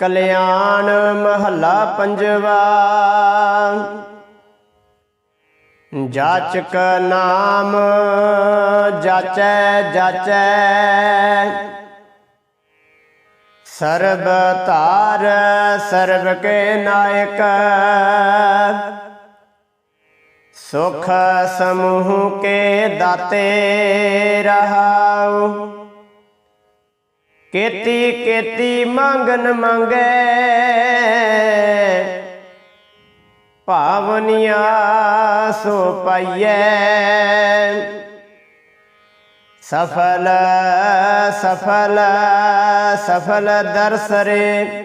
ਕਲਿਆਣ ਮਹੱਲਾ ਪੰਜਵਾ। ਜਾਚਕ ਨਾਮ ਜਾਚੈ ਜਾਚੈ। ਸਰਬ ਧਾਰ ਸਰਬ ਕੇ ਨਾਇਕ। ਸੁਖ ਸਮੂਹ ਕੇ ਦਾਤੇ ਰਹਾਉ। ਕੀਤੀ ਕੀਤੀ ਮੰਗਨ ਮੰਗੇ। ਭਾਵਨੀਆਂ ਸੋ ਪਾਈਐ। ਸਫਲ ਸਫਲ ਸਫਲ ਦਰਸਰੇ।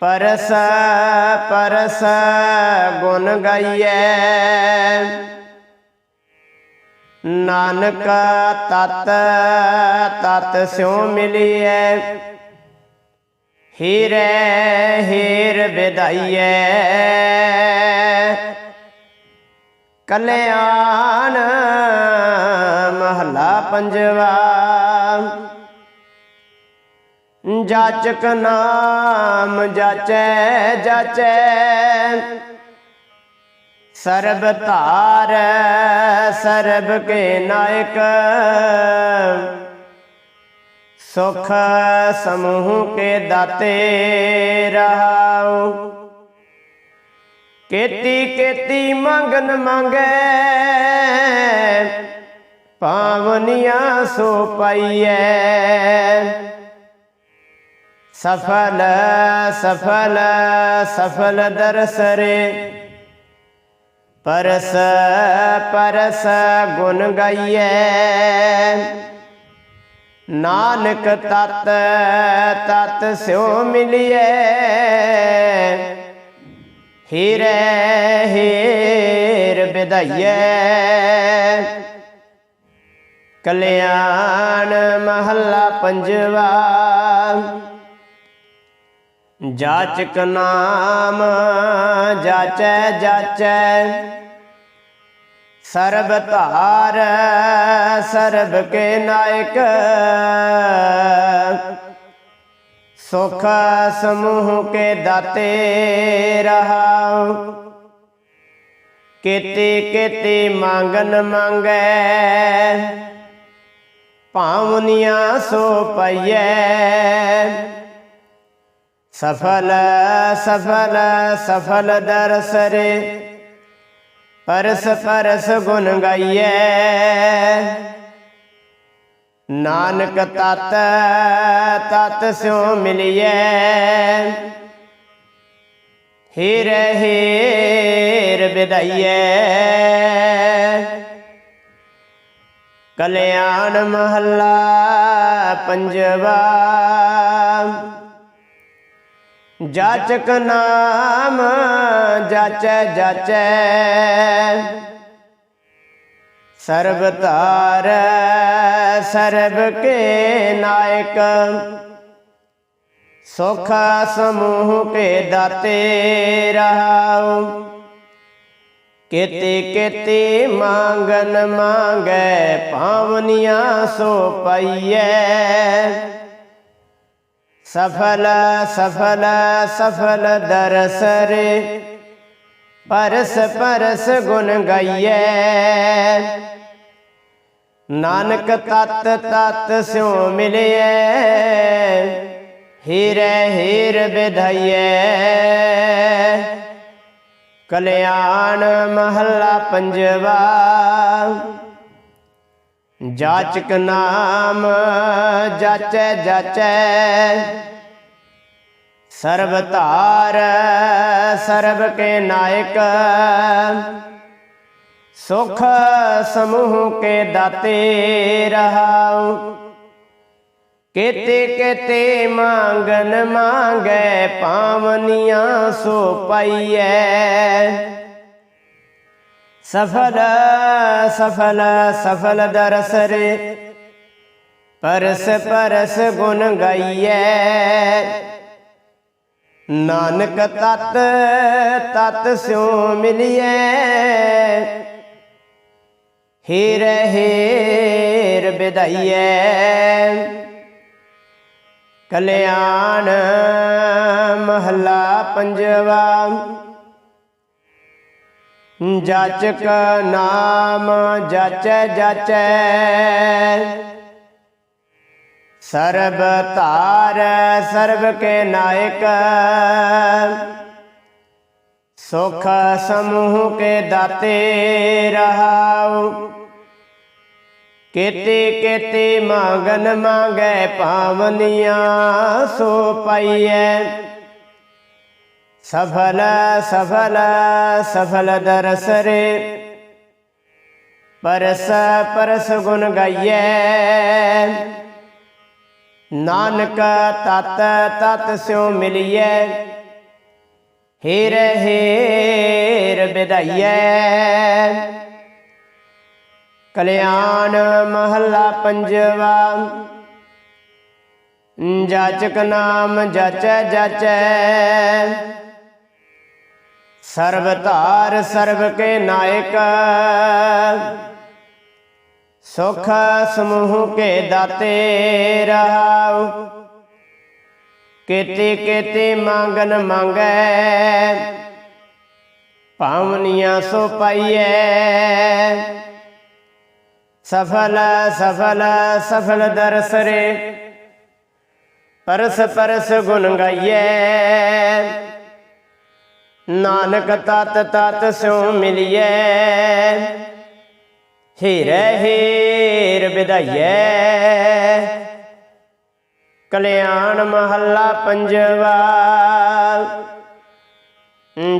ਪਰਸ ਪਰਸ ਗੁਣ ਗਾਈਐ। ਨਾਨਕ ਤਤ ਤਤ ਸਿਉ ਮਿਲੀਐ। ਹੀਰੇ, ਹੀਰ ਵਿਦਾਈਐ। ਕਲਿਆਣ ਮਹਲਾ ਪੰਜਵਾ। ਜਾਚਕ ਨਾਮ ਜਾਚੈ ਜਾਚੈ। ਸਰਬ ਧਾਰ, ਸਰਬ ਕੇ ਨਾਇਕ। ਸੁਖ ਸਮੂਹ ਕੇ ਦਾਤੇ ਰਹਾਉ। ਕੇਤੀ ਕੀਤੀ ਮੰਗਨ ਮੰਗੇ, ਪਾਵਨੀਆਂ ਸੋ ਪਾਈਐ। ਸਫਲ ਸਫਲ ਸਫਲ ਦਰਸਰੇ। ਪਰਸ ਪਰਸ ਗੁਣ ਗਾਈਐ। ਨਾਨਕ ਤਤ ਤਤ ਸਿਉ ਮਿਲਿਐ। ਹੀਰੇ, ਹੀਰ ਵਿਦਾਈਐ ਕਲਿਆਣ ਮਹੱਲਾ ਪੰਜਵਾ। ਜਾਚਕ ਨਾਮ ਜਾਚੈ ਜਾਚੈ। ਸਰਬ ਧਾਰ, ਸਰਬ ਕੇ ਨਾਇਕ। ਸੁਖ ਸਮੂਹ ਕੇ ਦਾਤੇ ਰਹਾਉ। ਕੀਤੀ ਕੀਤੀ ਮੰਗਨ ਮੰਗੈ। ਭਾਵਨੀਆਂ ਸੋ ਪਈਐ। ਸਫਲ ਸਫਲ ਸਫਲ ਦਰਸਰੇ ਪਰਸ ਪਰਸ ਗੁਣ ਗਾਈਐ। ਨਾਨਕ ਤਤ ਤਤ ਸਿਉ ਮਿਲਿਐ। ਹੀਰੇ, ਹੀਰ ਵਿਦਾਈਐ। ਕਲਿਆਣ ਮਹੱਲਾ ਪੰਜਵਾ। ਜਾਚਕ ਨਾਮ ਜਾਚੈ ਜਾਚੈ। ਸਰਬ ਧਾਰ, ਸਰਬ ਕੇ ਨਾਇਕ। ਸੁਖ ਸਮੂਹ ਕੇ ਦਾਤੇ ਰਹਾਉ। ਕੀਤੀ ਕੀਤੀ ਮੰਗਨ ਮੰਗੈ ਪਾਵਨੀਆਂ ਸੋ ਪਈਐ। ਸਫਲ ਸਫਲ ਸਫਲ ਦਰਸਰ ਪਰਸ ਪਰਸ ਗੁਣ ਗਾਈਐ। ਨਾਨਕ ਤਤ ਤਤ ਸਿਉ ਮਿਲਿਐ। ਹੀਰੇ, ਹੀਰ ਵਿਧਾਈਐ। ਕਲਿਆਣ ਮਹੱਲਾ ਪੰਜਵਾ। ਜਾਚਕ ਨਾਮ ਜਾਚੈ ਜਾਚੈ। ਸਰਬ ਧਾਰ, ਸਰਬ ਕੇ ਨਾਇਕ। ਸੁਖ ਸਮੂਹ ਕੇ ਦਾਤੇ ਰਹਾਉ। ਕੀਤੇ ਕੀਤੇ ਮੰਗਨ ਮੰਗੈ, ਪਾਵਨੀਆਂ ਸੋ ਪਾਈਐ। ਸਫਲ ਸਫਲ ਸਫਲ ਦਰਸਰੇ। ਪਰਸ ਪਰਸ ਗੁਣ ਗਾਈਐ। ਨਾਨਕ ਤਤ ਤਤ ਸਿਉ ਮਿਲਿਐ। ਹੀਰ ਹੀਰ ਵਿਦਾਈਐ। ਕਲਿਆਣ ਮਹਲਾ ਪੰਜਵਾ। ਜਾਚਕ ਨਾਮ ਜਾਚੈ ਜਾਚੈ। ਸਰਬ ਧਾਰ ਸਰਬ ਕੇ ਨਾਇਕ। ਸੁਖ ਸਮੂਹ ਕੇ ਦਾਤੇ ਰਹਾਉ। ਕੇਤੇ ਕੇਤੇ ਮੰਗਨ ਮੰਗੈ ਪਾਵਨੀਆਂ ਸੋ ਪਾਈਐ। ਸਫਲ ਸਫਲ ਸਫਲ ਦਰਸ ਰੇ ਪਰਸ ਪਰਸ ਗੁਣ ਗਾਈਐ ਨਾਨਕ ਤਤ ਤਤ ਸਿਉ ਮਿਲਿਐ ਹੀਰ ਹੇਰ ਵਿਦਾਈਐ ਕਲਿਆਣ ਮਹੱਲਾ ਪੰਜਵਾ ਜਾਚਕ ਨਾਮ ਜਾਚੈ ਜਾਚੈ ਸਰਬ ਧਾਰ ਸਰਬ ਕੇ ਨਾਇਕ। ਸੁਖ ਸਮੂਹ ਕੇ ਦਾਤੇ ਰਹਾਉ। ਕੇਤੇ ਕੇਤੇ ਮੰਗਨ ਮੰਗੈ। ਪਾਵਨੀਆਂ ਸੋ ਪਾਈਐ। ਸਫਲ ਸਫਲ ਸਫਲ ਦਰਸ ਰੇ। ਪਰਸ ਪਰਸ ਗੁਣ ਗਾਈਐ। ਨਾਨਕ ਤਤ ਤਤ ਸਿਉ ਮਿਲਿਐ। ਹੀਰੇ ਹੀਰ ਵਿਦਾਈਐ। ਕਲਿਆਣ ਮਹੱਲਾ ਪੰਜਵਾ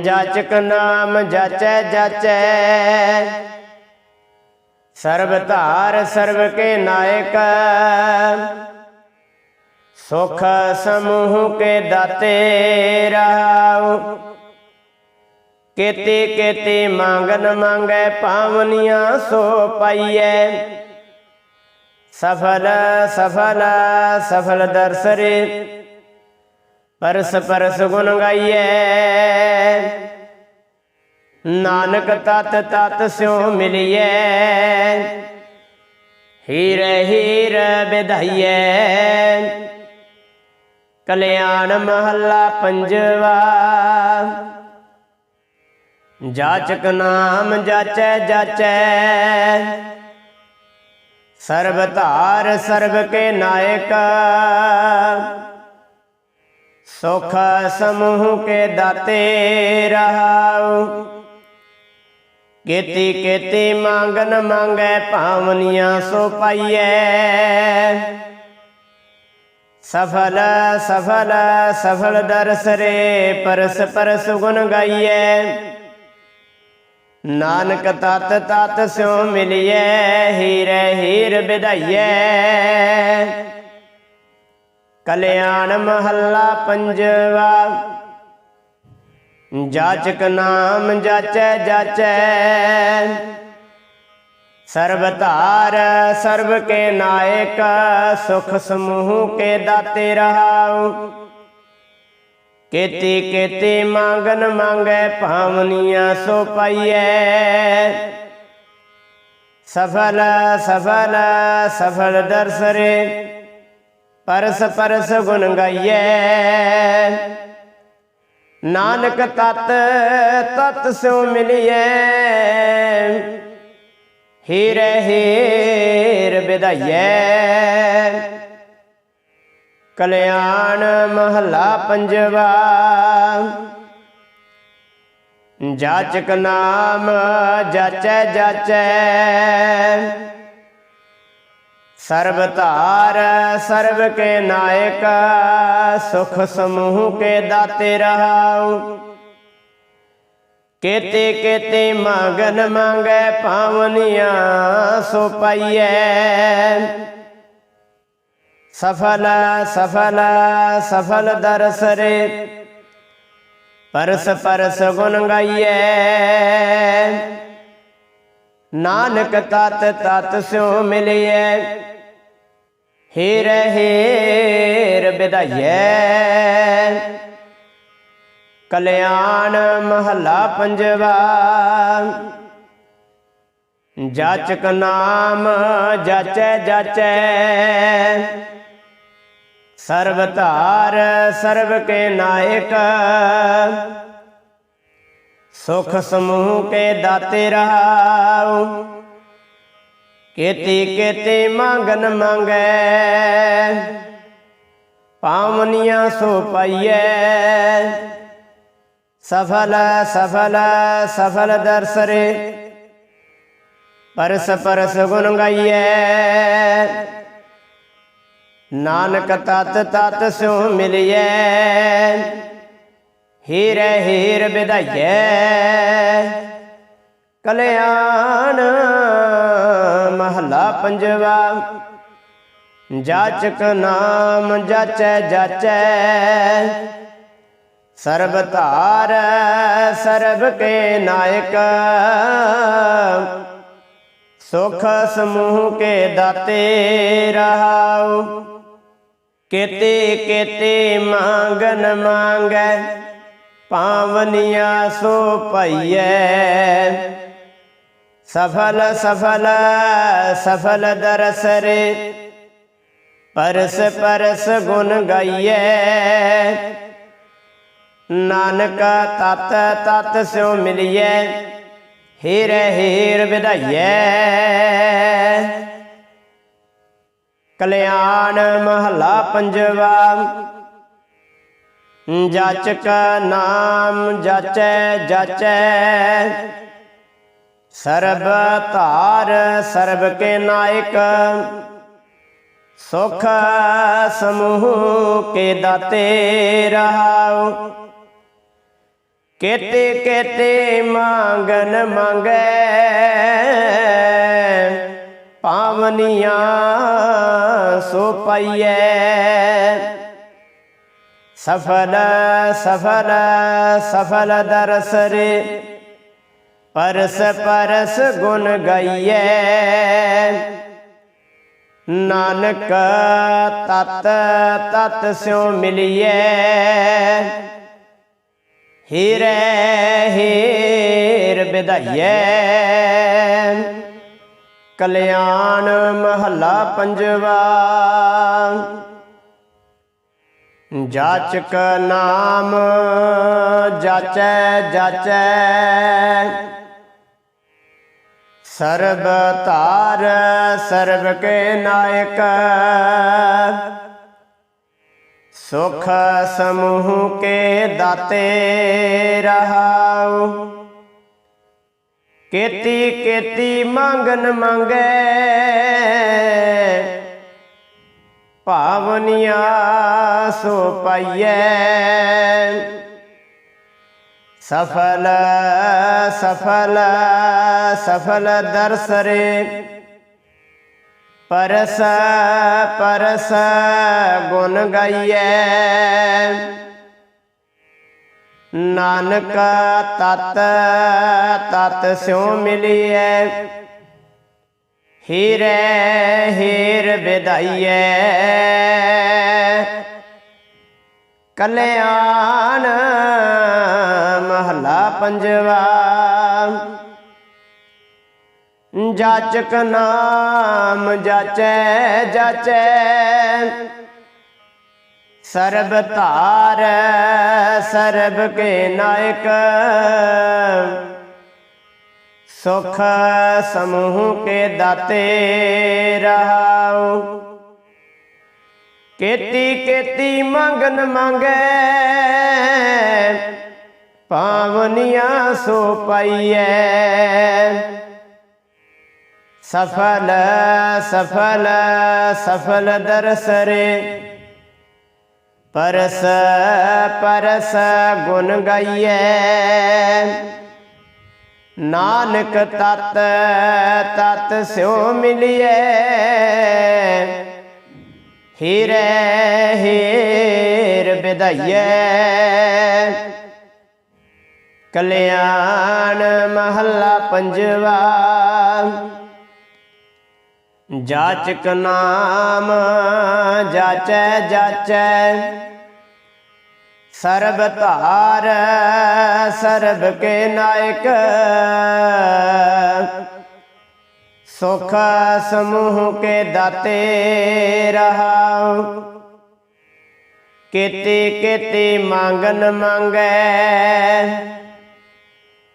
ਜਾਚਕ ਨਾਮ ਜਾਚੈ ਜਾਚੈ। ਸਰਬ ਧਾਰ ਸਰਬ ਕੇ ਨਾਇਕ। ਸੁਖ ਸਮੂਹ ਕੇ ਦਾਤੇ ਰਹਾਉ ਕੇਤੇ ਕੇਤੇ ਮੰਗਨ ਮੰਗੈ ਪਾਵਨੀਆਂ ਸੋ ਪਾਈਐ। ਸਫਲ ਸਫਲ ਸਫਲ ਦਰਸ ਰੇ ਪਰਸ ਪਰਸ ਗੁਣ ਗਾਈਐ। ਨਾਨਕ ਤਤ ਤਤ ਸਿਉ ਮਿਲਿਐ। ਹੀਰ ਹੀਰ ਵਿਧਾਈਐ। ਕਲਿਆਣ ਮਹੱਲਾ ਪੰਜਵਾ। ਜਾਚਕ ਨਾਮ ਜਾਚੈ ਜਾਚੈ। ਸਰਬ ਧਾਰ ਸਰਬ ਕੇ ਨਾਇਕ। ਸੁਖ ਸਮੂਹ ਕੇ ਦਾਤੇ ਰਹਾਉ। ਕੇਤੀ ਕੇਤੀ ਮੰਗਨ ਮੰਗੈ, ਭਾਵਨੀਆਂ ਸੋ ਪਾਈਐ। ਸਫਲ ਸਫਲ ਸਫਲ ਦਰਸ ਰੇ, ਪਰਸ ਪਰਸ ਗੁਣ ਗਾਈਐ। ਨਾਨਕ ਤਤ ਤਤ ਸਿਉ ਮਿਲਿਐ, ਹੀਰੇ ਹੀਰ ਵਿਦਾਈਐ ਕਲਿਆਣ ਮਹੱਲਾ ਪੰਜਵਾ, ਜਾਚਕ ਨਾਮ ਜਾਚੈ ਜਾਚੈ। ਸਰਬ ਧਾਰ ਸਰਬ ਕੇ ਨਾਇਕ, ਸੁਖ ਸਮੂਹ ਕੇ ਦਾਤੇ ਰਹਾਉ। ਕੇਤੇ ਕੇਤੇ ਮੰਗਨ ਮੰਗੈ ਭਾਵਨੀਆਂ ਸੋ ਪਾਈਐ। ਸਫਲ ਸਫਲ ਸਫਲ ਦਰਸ ਰੇ ਪਰਸ ਪਰਸ ਗੁਣ ਗਾਈਐ। ਨਾਨਕ ਤਤ ਤਤ ਸਿਉ ਮਿਲਿਐ। ਹੀਰੇ, ਹੀਰ ਵਿਦਾਈਐ ਕਲਿਆਣ ਮਹੱਲਾ ਪੰਜਵਾ। ਜਾਚਕ ਨਾਮ ਜਾਚੈ ਜਾਚੈ। ਸਰਬ ਧਾਰ ਸਰਬ ਕੇ ਨਾਇਕ, ਸੁਖ ਸਮੂਹ ਕੇ ਦਾਤੇ ਰਹਾਉ। ਕੇਤੇ ਕੇਤੇ ਮੰਗਨ ਮੰਗੈ ਪਾਵਨੀਆਂ ਸੋ ਪਾਈਐ। ਸਫਲ ਸਫਲ ਸਫਲ ਦਰਸ ਰੇ। ਪਰਸ ਪਰਸ ਗੁਣ ਗਾਈਐ। ਨਾਨਕ ਤਤ ਤਤ ਸਿਉ ਮਿਲਿਐ। ਹੀਰ ਹੀਰ ਵਿਦਾਈਐ। ਕਲਿਆਣ ਮਹੱਲਾ ਪੰਜਵਾ। ਜਾਚਕ ਨਾਮ ਜਾਚੈ ਜਾਚੈ। ਸਰਬ ਧਾਰ ਸਰਬ ਕੇ ਨਾਇਕ। ਸੁਖ ਸਮੂਹ ਕੇ ਦਾਤੇ ਰਹਾਉ ਕੇਤੀ ਕੀਤੀ ਮੰਗਨ ਮੰਗੈ। ਪਾਵਨੀਆਂ ਸੋ ਪਾਈਐ। ਸਫਲ ਸਫਲ ਸਫਲ ਦਰਸਰੇ ਪਰਸ ਪਰਸ ਗੁਣ ਗਾਈਐ। ਨਾਨਕ ਤਤ ਤਤ ਸਿਉ ਮਿਲਿਐ। ਹੀਰੇ ਹੀਰ ਵਿਦਾਈਐ ਕਲਿਆਣ ਮਹਲਾ ਪੰਜਵਾ। ਜਾਚਕ ਨਾਮ ਜਾਚੈ ਜਾਚੈ। ਸਰਬ ਧਾਰ ਸਰਬ ਕੇ ਨਾਇਕ। ਸੁਖ ਸਮੂਹ ਕੇ ਦਾਤੇ ਰਹਾਉ। ਕੇਤੇ ਕੇਤੇ ਮੰਗਨ ਮੰਗੈ, ਪਾਵਨੀਆਂ ਸੋ ਪਈਐ ਸਫਲ ਸਫਲ ਸਫਲ ਦਰਸਰੇ, ਪਰਸ ਪਰਸ ਗੁਣ ਗਾਈਐ। ਨਾਨਕ ਤਤ ਤਤ ਸਿਉ ਮਿਲਿਐ, ਹੀਰ ਹੀਰ ਵਿਧਾਈਐ। ਕਲਿਆਣ ਮਹਲਾ ਪੰਜਵਾ। ਜਾਚਕ ਨਾਮ ਜਾਚੈ ਜਾਚੈ। ਸਰਬ ਧਾਰ, ਸਰਬ ਕੇ ਨਾਇਕ। ਸੁਖ ਸਮੂਹ ਕੇ ਦਾਤੇ ਰਹਾਉ। ਕੇਤੇ ਕੇਤੇ ਮੰਗਨ ਮੰਗੈ। ਪਾਵਨੀਆਂ ਸੋ ਪਾਈਐ। ਸਫਲ ਸਫਲ ਸਫਲ ਦਰਸਰੇ ਪਰਸ ਪਰਸ ਗੁਣ ਗਾਈਐ। ਨਾਨਕ ਤਤ ਤਤ ਸਿਉ ਮਿਲਿਐ। ਹੀਰੇ, ਹੀਰ ਵਿਦਾਈਐ ਕਲਿਆਣ ਮਹੱਲਾ ਪੰਜਵਾ। ਜਾਚਕ ਨਾਮ ਜਾਚੈ ਜਾਚੈ। ਸਰਬ ਧਾਰ, ਸਰਬ ਕੇ ਨਾਇਕ। ਸੁਖ ਸਮੂਹ ਕੇ ਦਾਤੇ ਰਹਾਉ। ਕੀਤੀ ਕੀਤੀ ਮੰਗਨ ਮੰਗੈ। ਭਾਵਨੀਆਂ ਸੋ ਪਾਈਐ। ਸਫਲ ਸਫਲ ਸਫਲ ਦਰਸਰੇ ਪਰਸ ਪਰਸ ਗੁਣ ਗਾਈਐ। ਨਾਨਕ ਤਤ ਤਤ ਸਿਉ ਮਿਲਿਐ। ਹੀਰੇ, ਹੀਰ ਵਿਦਾਈਐ। ਕਲਿਆਣ ਮਹਲਾ ਪੰਜਵਾ। ਜਾਚਕ ਨਾਮ ਜਾਚੈ ਜਾਚੈ। ਸਰਬ ਧਾਰ, ਸਰਬ ਕੇ ਨਾਇਕ। ਸੁਖ ਸਮੂਹ ਕੇ ਦਾਤੇ ਰਹਾਉ। ਕੇਤੀ ਕੇਤੀ ਮੰਗਨ ਮੰਗੈ, ਪਾਵਨੀਆਂ ਸੋ ਪਾਈਐ। ਸਫਲ ਸਫਲ ਸਫਲ ਦਰਸਰੇ। ਪਰਸ ਪਰਸ ਗੁਣ ਗਾਈਐ। ਨਾਨਕ ਤਤ ਤਤ ਸਿਉ ਮਿਲਿਐ। ਹੀਰੇ, ਹੀਰ ਵਿਦਾਈਐ ਕਲਿਆਣ ਮਹੱਲਾ ਪੰਜਵਾ। ਜਾਚਕ ਨਾਮ ਜਾਚੈ ਜਾਚੈ। ਸਰਬ ਧਾਰ, ਸਰਬ ਕੇ ਨਾਇਕ। ਸੁਖ ਸਮੂਹ ਕੇ ਦਾਤੇ ਰਹਾਉ। ਕੀਤੀ ਕੀਤੀ ਮੰਗਨ ਮੰਗੈ।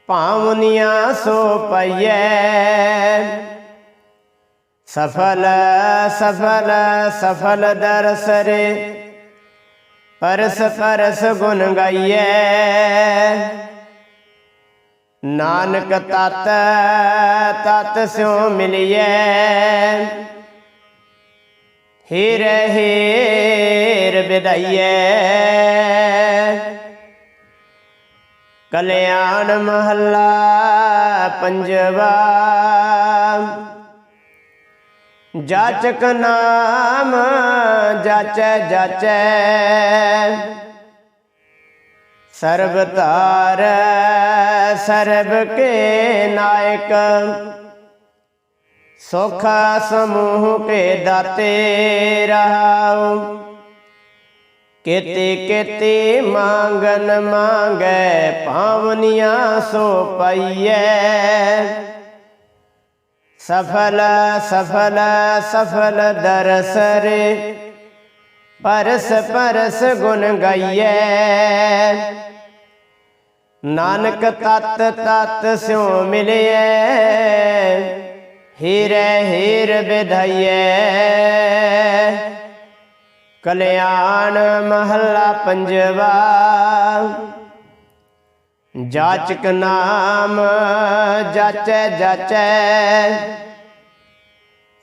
ਭਾਵਨੀਆਂ ਸੋ ਪਈਐ। ਸਫਲ ਸਫਲ ਸਫਲ ਦਰਸਰੇ। ਪਰਸ ਪਰਸ ਗੁਣ ਗਾਈਐ। ਨਾਨਕ ਤਤ ਤਤ ਸਿਉ ਮਿਲਿਐ। ਹੀਰ ਹੀਰ ਵਿਦਾਈਐ। ਕਲਿਆਣ ਮਹੱਲਾ ਪੰਜਵਾ। ਜਾਚਕ ਨਾਮ ਜਾਚੈ ਜਾਚੈ। ਸਰਬ ਧਾਰ ਸਰਬ ਕੇ ਨਾਇਕ। ਸੁਖ ਸਮੂਹ ਕੇ ਦਾਤੇ ਰਹਾਉ। ਕੀਤੀ ਕੀਤੀ ਮੰਗਨ ਮੰਗੈ, ਭਾਵਨੀਆਂ ਸੋ ਪਈਐ। ਸਫਲ ਸਫਲ ਸਫਲ ਦਰਸਰ। ਪਰਸ ਪਰਸ ਗੁਣ ਗਾਈਐ। ਨਾਨਕ ਤਤ ਤਤ ਸਿਉ ਮਿਲਿਐ। ਹੀਰੇ, ਹੀਰ ਵਿਧਾਈਐ। ਕਲਿਆਣ ਮਹੱਲਾ ਪੰਜਵਾ। ਜਾਚਕ ਨਾਮ ਜਾਚੈ ਜਾਚੈ।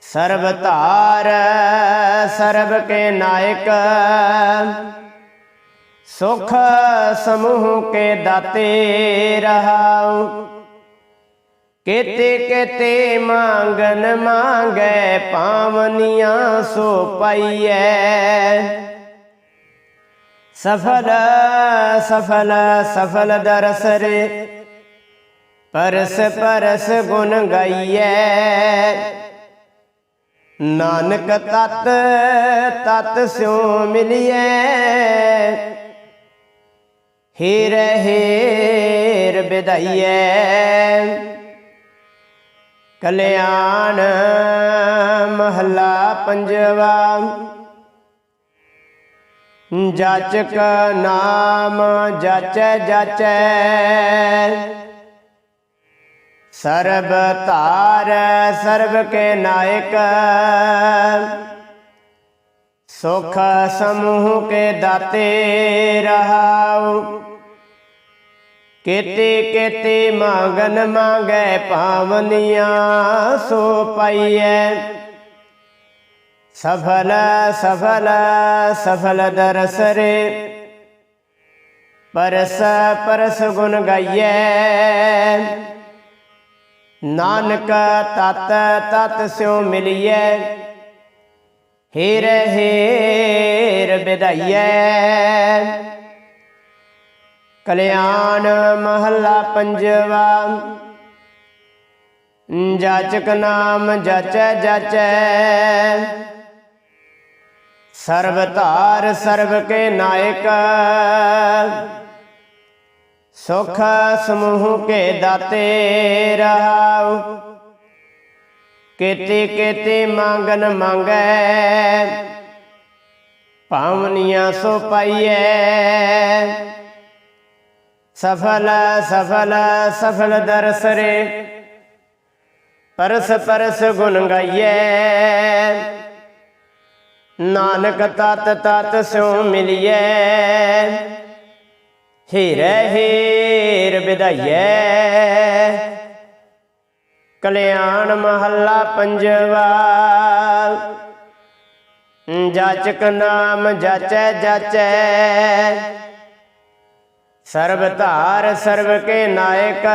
ਸਰਬ ਧਾਰ, ਸਰਬ ਕੇ ਨਾਇਕ। ਸੁਖ ਸਮੂਹ ਕੇ ਦਾਤੇ ਰਹਾਉ। ਕੀਤੇ ਕੀਤੇ ਮੰਗਨ ਮੰਗੈ, ਪਾਵਨੀਆਂ ਸੋ ਪਾਈਐ। ਸਫਲ ਸਫਲ ਸਫਲ ਦਰਸਰੇ ਪਰਸ ਪਰਸ ਗੁਣ ਗਾਈਐ। ਨਾਨਕ ਤਤ ਤਤ ਸਿਉ ਮਿਲਿਐ। ਹੀਰ ਹੀਰ ਵਿਦਾਈਐ ਕਲਿਆਣ ਮਹੱਲਾ ਪੰਜਵਾ। ਜਾਚਕ ਨਾਮ ਜਾਚੈ ਜਾਚੈ ਸਰਬ ਧਾਰ ਸਰਬ ਕੇ ਨਾਇਕ ਸੁਖ ਸਮੂਹ ਕੇ ਦਾਤੇ ਰਹਾਉ। ਕੀਤੀ ਕੀਤੀ ਮੰਗਨ ਮੰਗੈ ਪਾਵਨੀਆਂ ਸੋ ਪਾਈਐ। ਸਫਲ ਸਫਲ ਸਫਲ ਦਰਸਰੇ। ਪਰਸ ਪਰਸ ਗੁਣ ਗਾਈਐ। ਨਾਨਕ, ਤਤ ਤਤ ਸਿਉ ਮਿਲਿਐ। ਹੀਰ, ਹੇਰ ਵਿਦਾਈਐ। ਕਲਿਆਣ ਮਹੱਲਾ ਪੰਜਵਾ। ਜਾਚਕ ਨਾਮ ਜਾਚੈ ਜਾਚੈ। ਸਰਬ ਧਾਰ ਸਰਬ ਕੇ ਨਾਇਕ। ਸੁਖ ਸਮੂਹ ਕੇ ਦਾਤੇ ਰਹਾਉ। ਕੀਤੀ ਕੀਤੀ ਮੰਗਨ ਮੰਗੈ। ਭਾਵਨੀਆਂ ਸੋ ਪਾਈਐ। ਸਫਲ ਸਫਲ ਸਫਲ ਦਰਸਰੇ। ਪਰਸ ਪਰਸ ਗੁਣ ਗਾਈਐ। ਨਾਨਕ ਤਤ ਤਤ ਸਿਉ ਮਿਲਿਐ। ਹੀਰੇ ਹੀਰ ਵਿਦਾਈਐ। ਕਲਿਆਣ ਮਹੱਲਾ ਪੰਜਵਾ ਜਾਚਕ ਨਾਮ ਜਾਚੈ ਜਾਚੈ। ਸਰਬ ਧਾਰ ਸਰਬ ਕੇ ਨਾਇਕ।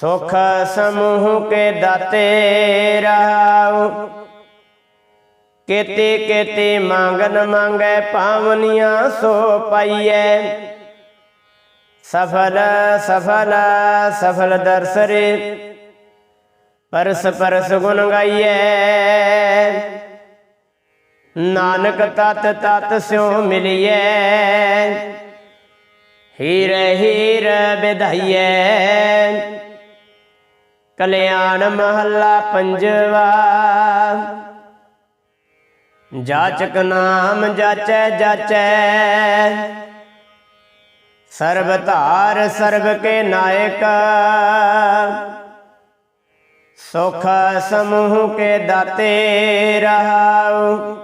ਸੁਖ ਸਮੂਹ ਕੇ ਦਾਤੇ ਰਹਾਉ ਕੀਤੀ ਕੀਤੀ ਮੰਗਨ ਮੰਗੈ ਪਾਵਨੀਆਂ ਸੋ ਪਾਈਐ। ਸਫਲ ਸਫਲ ਸਫਲ ਦਰਸਰੇ, ਪਰਸ ਪਰਸ ਗੁਣ ਗਾਈਐ। ਨਾਨਕ ਤਤ ਤਤ ਸਿਉ ਮਿਲਿਐ। ਹੀਰ ਹੀਰ ਵਿਧਾਈਐ। ਕਲਿਆਣ ਮਹੱਲਾ ਪੰਜਵਾ। ਜਾਚਕ ਨਾਮ ਜਾਚੈ ਜਾਚੈ। ਸਰਬ ਧਾਰ ਸਰਬ ਕੇ ਨਾਇਕ। ਸੁਖ ਸਮੂਹ ਕੇ ਦਾਤੇ ਰਹਾਉ।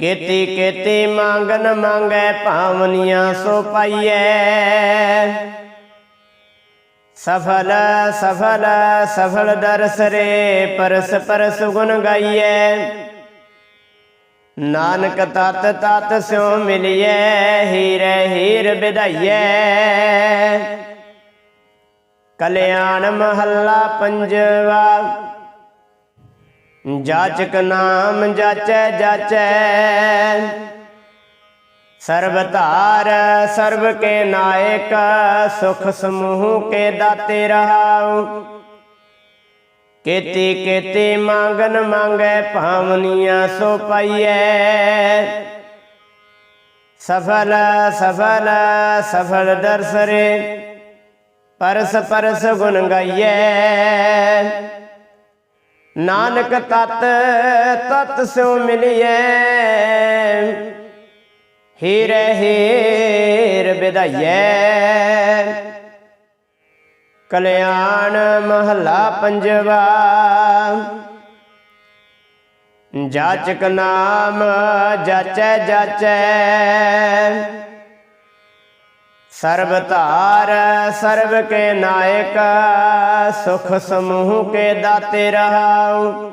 ਕੀਤੀ ਕੀਤੀ ਮੰਗਨ ਮੰਗੈ ਭਾਵਨੀਆਂ ਸੋ ਪਾਈਐ। ਸਫਲ ਸਫਲ ਸਫਲ ਦਰਸ ਰੇ ਪਰਸ ਪਰਸ ਗੁਣ ਗਾਈਐ। ਨਾਨਕ ਤਤ ਤਤ ਸਿਉ ਮਿਲਿਐ, ਹੀਰੇ ਹੀਰ ਵਿਧਾਈਐ ਕਲਿਆਣ ਮਹੱਲਾ ਪੰਜਵਾ, ਜਾਚਕ ਨਾਮ ਜਾਚੈ ਜਾਚੈ। ਸਰਬ ਧਾਰ ਸਰਬ ਕੇ ਨਾਇਕ, ਸੁਖ ਸਮੂਹ ਕੇ ਦਾਤੇ ਰਹਾਉ। ਕੀਤੀ ਕੀਤੀ ਮੰਗਨ ਮੰਗੈ ਭਾਵਨੀਆਂ ਸੋ ਪਾਈਐ। ਸਫਲ ਸਫਲ ਸਫਲ ਦਰਸਰੇ, ਪਰਸ ਪਰਸ ਗੁਣ ਗਾਈਐ। ਨਾਨਕ ਤਤ ਤਤ ਸਿਉ ਮਿਲਿਐ। ਹੀਰੇ, ਹੀਰ ਵਿਧਾਈਐ ਕਲਿਆਣ ਮਹਲਾ ਪੰਜਵਾ। ਜਾਚਕ ਨਾਮ ਜਾਚੈ ਜਾਚੈ। ਸਰਬ ਧਾਰ ਸਰਬ ਕੇ ਨਾਇਕ, ਸੁਖ ਸਮੂਹ ਕੇ ਦਾਤੇ ਰਹਾਉ।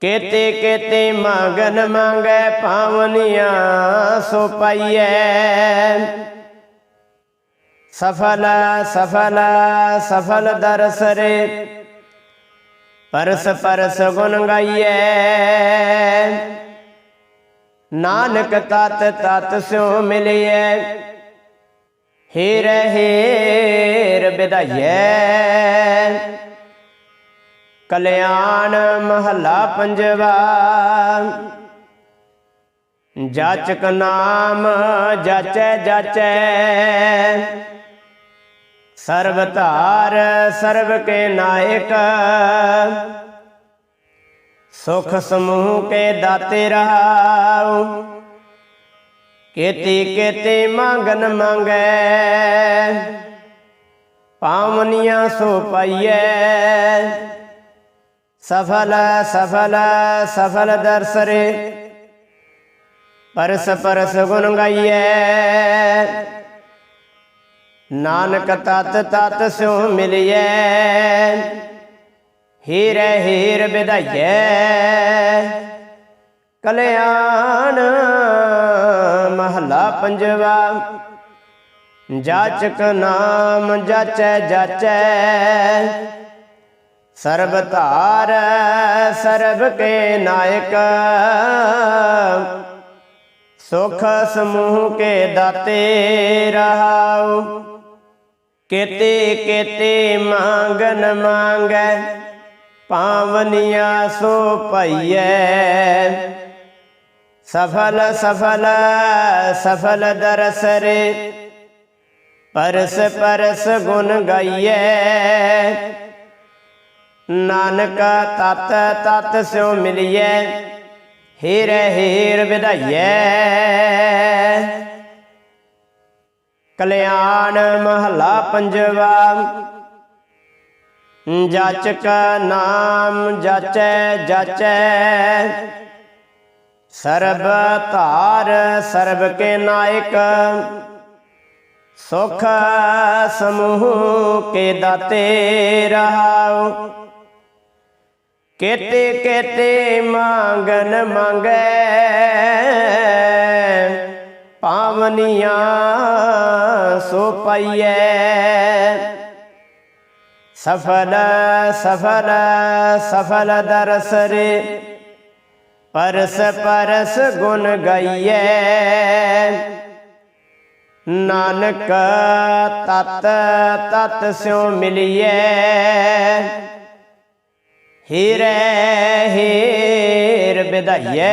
ਕੇਤੇ ਕੇਤੇ ਮੰਗਨ ਮੰਗੈ ਪਾਵਨੀਆਂ ਸੋ ਪਾਈਐ। ਸਫਲ ਸਫਲ ਸਫਲ ਦਰਸ ਰੇ ਪਰਸ ਪਰਸ ਗੁਣ ਗਾਈਐ। ਨਾਨਕ ਤਤ ਤਤ ਸਿਉ ਮਿਲਿਐ। ਹੀਰੇ ਹੀਰ ਵਿਧਾਈਐ ਕਲਿਆਣ ਮਹੱਲਾ ਪੰਜਵਾ। ਜਾਚਕ ਨਾਮ ਜਾਚੈ ਜਾਚੈ। ਸਰਬ ਧਾਰ, ਸਰਬ ਕੇ ਨਾਇਕ। ਸੁਖ ਸਮੂਹ ਕੇ ਦਾਤੇ ਰਹਾਉ ਕੇਤੀ ਕੀਤੀ ਮੰਗਨ ਮੰਗੈ। ਪਾਵਨੀਆਂ ਸੋ ਪਾਈਐ। ਸਫਲ ਸਫਲ ਸਫਲ ਦਰਸਰੇ। ਪਰਸ ਪਰਸ ਗੁਣ ਗਾਈਐ। ਨਾਨਕ ਤਤ ਤਤ ਸਿਉ ਮਿਲਿਐ। ਹੀਰੇ ਹੀਰ ਵਿਧਾਈਐ। ਕਲਿਆਣ ਮਹਲਾ ਪੰਜਵਾ। ਜਾਚਕ ਨਾਮ ਜਾਚੈ ਜਾਚੈ। ਸਰਬ ਧਾਰ ਸਰਬ ਕੇ ਨਾਇਕ। ਸੁਖ ਸਮੂਹ ਕੇ ਦਾਤੇ ਰਹਾਉ। ਕੇਤੇ ਕੇਤੇ ਮੰਗਨ ਮੰਗੈ, ਪਾਵਨੀਆਂ ਸੋ ਪਈਐ ਸਫਲ ਸਫਲ ਸਫਲ ਦਰਸਰੇ, ਪਰਸ ਪਰਸ ਗੁਣ ਗਾਈਐ। ਨਾਨਕ ਤਤ ਤਤ ਸਿਉ ਮਿਲਿਐ, ਹੀਰ ਹੀਰ ਵਿਧਾਈਐ। ਕਲਿਆਣ ਮਹਲਾ ਪੰਜਵਾ। ਜਾਚਕ ਨਾਮ ਜਾਚੈ ਜਾਚੈ। ਸਰਬ ਧਾਰ ਸਰਬ ਕੇ ਨਾਇਕ। ਸੁਖ ਸਮੂਹ ਕੇ ਦਾਤੇ ਰਹਾਉ। ਕੇਤੇ ਕੇਤੇ ਮੰਗਨ ਮੰਗੈ। ਪਾਵਨੀਆਂ ਸੋ ਪਾਈਐ। ਸਫਲ ਸਫਲ ਸਫਲ ਦਰਸਰੇ ਪਰਸ ਪਰਸ ਗੁਣ ਗਾਈਐ। ਨਾਨਕ ਤਤ ਤਤ ਸਿਉ ਮਿਲਿਐ। ਹੀਰੇ, ਹੀਰ ਵਿਧਾਈਐ।